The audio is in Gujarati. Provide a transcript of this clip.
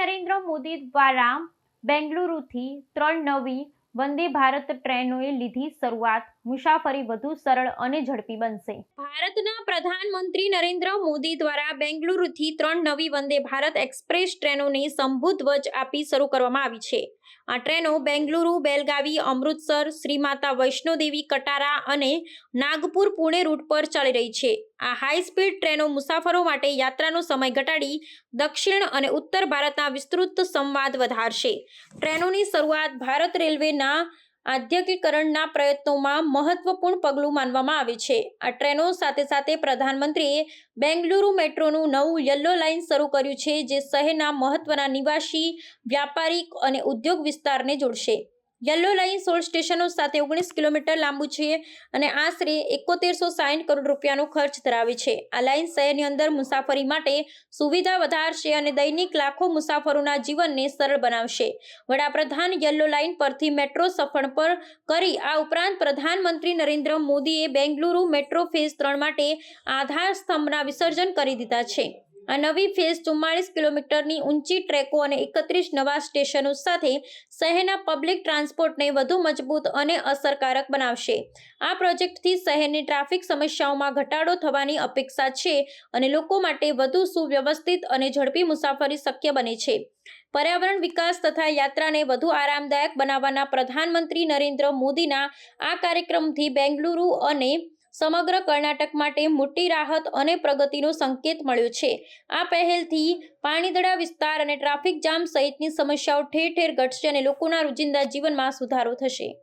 નરેન્દ્ર મોદી દ્વારા બેંગલુરુથી ત્રણ નવી વંદે ભારત ટ્રેનોએ લીધી શરૂઆત. મુસાફરી વધુ સરળ અને ઝડપી બનશે. ભારતના પ્રધાનમંત્રી નરેન્દ્ર મોદી દ્વારા બેંગલુરુથી ત્રણ નવી વંદે ભારત એક્સપ્રેસ ટ્રેનોને સંભુ ધ્વજ આપી શરૂ કરવામાં આવી છે. આ ટ્રેનો બેંગલુરુ, બેલગાવી, અમૃતસર શ્રી માતા વૈષ્ણોદેવી, કટારા અને નાગપુર પુણે રૂટ પર ચાલી રહી છે. આ હાઈ સ્પીડ ટ્રેનો મુસાફરો માટે યાત્રાનો સમય ઘટાડી દક્ષિણ અને ઉત્તર ભારતના વિસ્તૃત સંવાદ વધારશે. ટ્રેનોની શરૂઆત ભારત રેલવેના આધ્યકીકરણના પ્રયત્નોમાં મહત્વપૂર્ણ પગલું માનવામાં આવે છે. આ ટ્રેનો સાથે સાથે પ્રધાનમંત્રીએ બેંગલુરુ મેટ્રોનું નવું યલો લાઇન શરૂ કર્યું છે, જે શહેરના મહત્વના નિવાસી વ્યાપારિક અને ઉદ્યોગ વિસ્તારને જોડશે. યલો લાઇન સોળ સ્ટેશનો સાથે ઓગણીસ કિલોમીટર લાંબુ છે અને આશરે એકોતેરસો સાઠ કરોડ રૂપિયાનો ખર્ચ ધરાવે છે. આ લાઇન શહેરની અંદર મુસાફરી માટે સુવિધા વધારશે અને દૈનિક લાખો મુસાફરોના જીવનને સરળ બનાવશે. વડાપ્રધાન યલો લાઇન પરથી મેટ્રો સફળ પર કરી આ ઉપરાંત પ્રધાનમંત્રી નરેન્દ્ર મોદીએ બેંગલુરુ મેટ્રો ફેઝ ત્રણ માટે આધાર સ્તંભના વિસર્જન કરી દીધા છે. આ નવી ફેઝ ચુમ્માળીસ કિલોમીટરની ઊંચી ટ્રેકો અને એકત્રીસ નવા સ્ટેશનો સાથે શહેરના પબ્લિક ટ્રાન્સપોર્ટને વધુ મજબૂત અને અસરકારક બનાવશે. આ પ્રોજેક્ટથી શહેરની ટ્રાફિક સમસ્યાઓમાં ઘટાડો થવાની અપેક્ષા છે અને લોકો માટે વધુ સુવ્યવસ્થિત અને ઝડપી મુસાફરી શક્ય બને છે. પર્યાવરણ વિકાસ તથા યાત્રાને વધુ આરામદાયક બનાવવાના પ્રધાનમંત્રી નરેન્દ્ર મોદીના આ કાર્યક્રમથી બેંગલુરુ અને સમગ્ર કર્ણાટક માટે મોટી રાહત અને પ્રગતિનો સંકેત મળ્યો છે. આ પહેલથી પાણીદડા વિસ્તાર અને ટ્રાફિક જામ સહિતની સમસ્યાઓ ઠેર ઠેર ઘટશે અને લોકોના રોજિંદા જીવનમાં સુધારો થશે.